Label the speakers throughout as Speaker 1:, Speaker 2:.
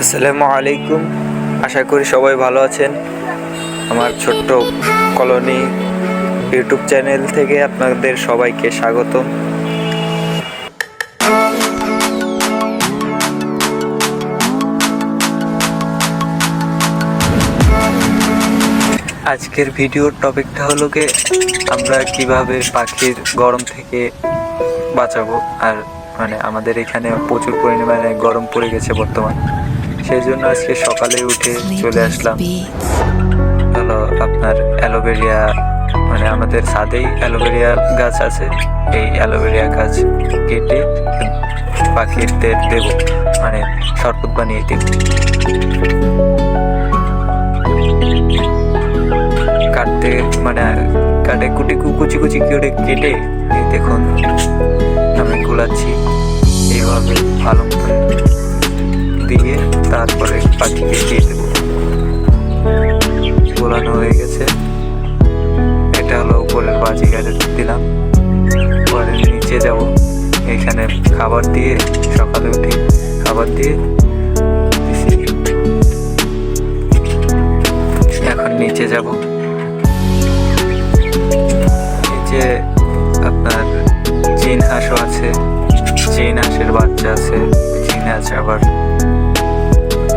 Speaker 1: আসসালামু আলাইকুম। আশা করি সবাই ভালো আছেন। আমার ছোট্ট কলোনি ইউটিউব চ্যানেল থেকে আপনাদের সবাইকে স্বাগত আজকের ভিডিওর টপিকটা হলো কি আমরা কীভাবে পাখির গরম থেকে বাঁচাবো। আর মানে আমাদের এখানে প্রচুর পরিমাণে গরম পড়ে গেছে বর্তমান। সেই জন্য আজকে সকালে উঠে চলে আসলাম। হলো আপনার অ্যালোভেরিয়া মানে আমাদের ছাদেই অ্যালোভেরিয়া গাছ আছে। এই অ্যালোভেরিয়া গাছ কেটে পাখিদের দেব মানে শরবত বানিয়ে দেব। কাটতে মানে কাটে কুটি কুচি কুচি করে কেটে দেখুন, আমি গোলাচ্ছি এইভাবে ভালো করে দিয়ে তারপরে পাখিকে দিয়ে দেবো গোলানো হয়ে গেছে। এটা হলো উপরের বাজি গাড়ি দিলাম। পরে নিচে যাব। এখানে খাবার দিয়ে সকালে উঠে খাবার দিয়ে এখন নিচে যাব।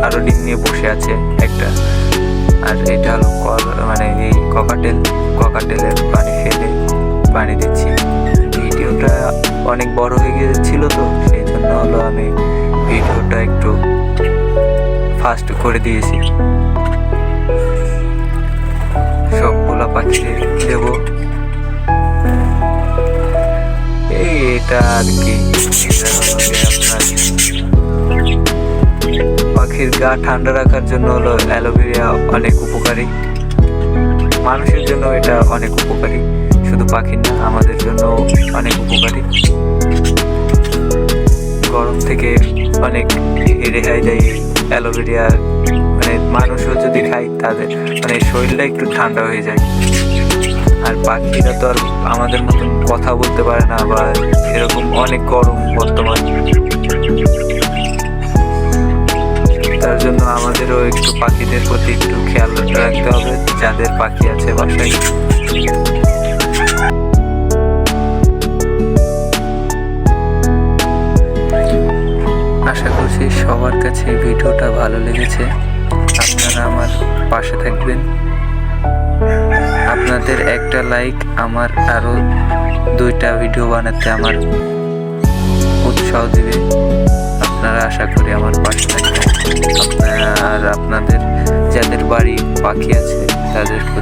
Speaker 1: আরও ডিম নিয়ে বসে আছে একটা। আর এটা হলো কল- মানে এই ককাটেল ককাটেলের পানি ফেলে পানি দিচ্ছি। ভিডিওটা অনেক বড় হয়ে গিয়েছিল তো, সেই জন্য হলো আমি ভিডিওটা একটু ফাস্ট করে দিয়েছি। সব সবগুলা পাখি দেব। এই এটা আর কি? আপনার পাখির গা ঠান্ডা রাখার জন্য হলো অ্যালোভেরিয়া অনেক উপকারী। মানুষের জন্য এটা অনেক উপকারী। শুধু পাখির না, আমাদের জন্য অনেক উপকারী। গরম থেকে অনেক রেহাই দেয় অ্যালোভেরিয়া মানে মানুষও যদি খায়, তাদের মানে শরীরটা একটু ঠান্ডা হয়ে যায়। আর পাখিরা তো আর আমাদের মতন কথা বলতে পারে না বা এরকম অনেক গরম বর্তমান। প্রতি একটু খেয়াল রাখতে হবে, যাদের পাখি আছে বাসায়। আশা করছি সবার কাছে ভিডিওটা ভালো লেগেছে। আপনারা আমার পাশে থাকবেন। আপনাদের একটা লাইক আমার আরও দুইটা ভিডিও বানাতে আমার উৎসাহ দিবে। আপনারা আশা করি আমার পাশে থাকবেন। আপনার